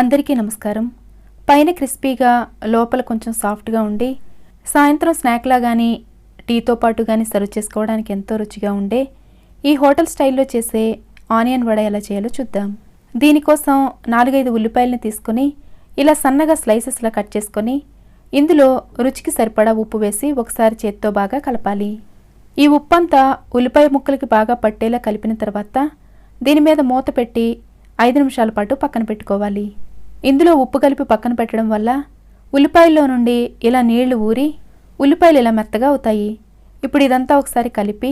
అందరికీ నమస్కారం. పైన క్రిస్పీగా లోపల కొంచెం సాఫ్ట్గా ఉండి సాయంత్రం స్నాక్లా కానీ టీతో పాటు కానీ సర్వ్ చేసుకోవడానికి ఎంతో రుచిగా ఉండే ఈ హోటల్ స్టైల్లో చేసే ఆనియన్ వడ ఎలా చేయాలో చూద్దాం. దీనికోసం నాలుగైదు ఉల్లిపాయలని తీసుకొని ఇలా సన్నగా స్లైసెస్లా కట్ చేసుకొని ఇందులో రుచికి సరిపడా ఉప్పు వేసి ఒకసారి చేత్తో బాగా కలపాలి. ఈ ఉప్పంతా ఉల్లిపాయ ముక్కలకి బాగా పట్టేలా కలిపిన తర్వాత దీని మీద మూత పెట్టి ఐదు నిమిషాల పాటు పక్కన పెట్టుకోవాలి. ఇందులో ఉప్పు కలిపి పక్కన పెట్టడం వల్ల ఉల్లిపాయల్లో నుండి ఇలా నీళ్ళు ఊరి ఉల్లిపాయలు ఇలా మెత్తగా అవుతాయి. ఇప్పుడు ఇదంతా ఒకసారి కలిపి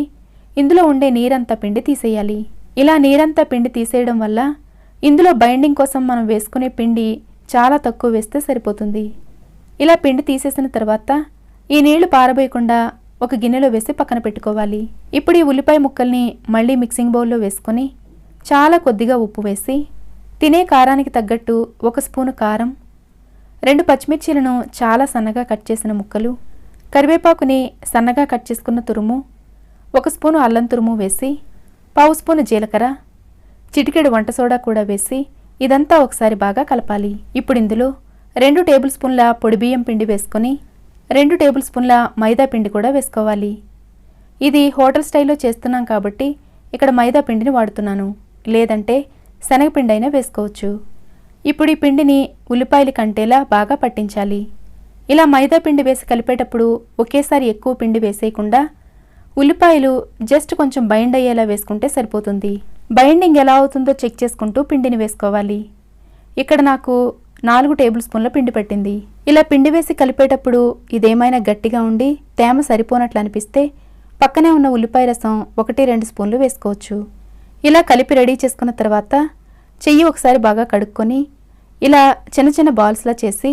ఇందులో ఉండే నీరంతా పిండి తీసేయాలి. ఇలా నీరంతా పిండి తీసేయడం వల్ల ఇందులో బైండింగ్ కోసం మనం వేసుకునే పిండి చాలా తక్కువ వేస్తే సరిపోతుంది. ఇలా పిండి తీసేసిన తర్వాత ఈ నీళ్ళు పారబోయకుండా ఒక గిన్నెలో వేసి పక్కన పెట్టుకోవాలి. ఇప్పుడు ఈ ఉల్లిపాయ ముక్కల్ని మళ్ళీ మిక్సింగ్ బౌల్లో వేసుకొని చాలా కొద్దిగా ఉప్పు వేసి తినే కారానికి తగ్గట్టు ఒక స్పూను కారం రెండు పచ్చిమిర్చీలను చాలా సన్నగా కట్ చేసిన ముక్కలు కరివేపాకుని సన్నగా కట్ చేసుకున్న తురుము ఒక స్పూను అల్లం తురుము వేసి పావు స్పూను జీలకర్ర చిటికెడు వంట సోడా కూడా వేసి ఇదంతా ఒకసారి బాగా కలపాలి. ఇప్పుడు ఇందులో రెండు టేబుల్ స్పూన్ల పొడి బియ్యం పిండి వేసుకొని రెండు టేబుల్ స్పూన్ల మైదా పిండి కూడా వేసుకోవాలి. ఇది హోటల్ స్టైల్లో చేస్తున్నాం కాబట్టి ఇక్కడ మైదా పిండిని వాడుతున్నాను. లేదంటే శనగపిండి అయినా వేసుకోవచ్చు. ఇప్పుడు ఈ పిండిని ఉల్లిపాయలు కంటేలా బాగా పట్టించాలి. ఇలా మైదా పిండి వేసి కలిపేటప్పుడు ఒకేసారి ఎక్కువ పిండి వేసేయకుండా ఉల్లిపాయలు జస్ట్ కొంచెం బైండ్ అయ్యేలా వేసుకుంటే సరిపోతుంది. బైండింగ్ ఎలా అవుతుందో చెక్ చేసుకుంటూ పిండిని వేసుకోవాలి. ఇక్కడ నాకు నాలుగు టేబుల్ స్పూన్ల పిండి పట్టింది. ఇలా పిండి వేసి కలిపేటప్పుడు ఇదేమైనా గట్టిగా ఉండి తేమ సరిపోనట్లు అనిపిస్తే పక్కనే ఉన్న ఉల్లిపాయ రసం ఒకటి రెండు స్పూన్లు వేసుకోవచ్చు. ఇలా కలిపి రెడీ చేసుకున్న తర్వాత చెయ్యి ఒకసారి బాగా కడుక్కొని ఇలా చిన్న చిన్న బాల్స్లా చేసి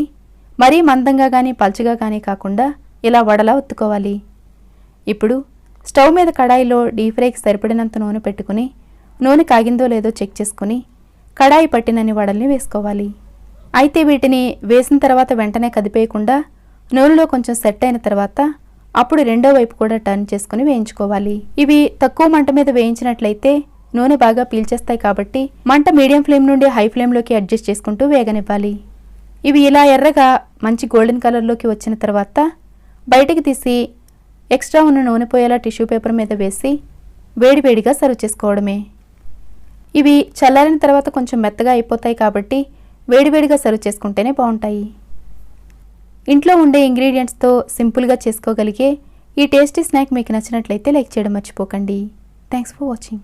మరీ మందంగా కానీ పల్చగా కానీ కాకుండా ఇలా వడలా ఒత్తుకోవాలి. ఇప్పుడు స్టవ్ మీద కడాయిలో డీప్ ఫ్రైకి సరిపడినంత నూనె పెట్టుకుని నూనె కాగిందో లేదో చెక్ చేసుకుని కడాయి పట్టినన్ని వడల్ని వేసుకోవాలి. అయితే వీటిని వేసిన తర్వాత వెంటనే కదిపేయకుండా నూనెలో కొంచెం సెట్ అయిన తర్వాత అప్పుడు రెండో వైపు కూడా టర్న్ చేసుకుని వేయించుకోవాలి. ఇవి తక్కువ మంట మీద వేయించినట్లయితే నూనె బాగా పీల్చేస్తాయి కాబట్టి మంట మీడియం ఫ్లేమ్ నుండి హై ఫ్లేమ్లోకి అడ్జస్ట్ చేసుకుంటూ వేగనివ్వాలి. ఇవి ఇలా ఎర్రగా మంచి గోల్డెన్ కలర్లోకి వచ్చిన తర్వాత బయటికి తీసి ఎక్స్ట్రా ఉన్న నూనె పోయేలా టిష్యూ పేపర్ మీద వేసి వేడివేడిగా సర్వ్ చేసుకోవడమే. ఇవి చల్లారిన తర్వాత కొంచెం మెత్తగా అయిపోతాయి కాబట్టి వేడివేడిగా సర్వ్ చేసుకుంటేనే బాగుంటాయి. ఇంట్లో ఉండే ఇంగ్రీడియంట్స్తో సింపుల్గా చేసుకోగలిగే ఈ టేస్టీ స్నాక్ మీకు నచ్చినట్లయితే లైక్ చేయడం మర్చిపోకండి. Thanks for watching.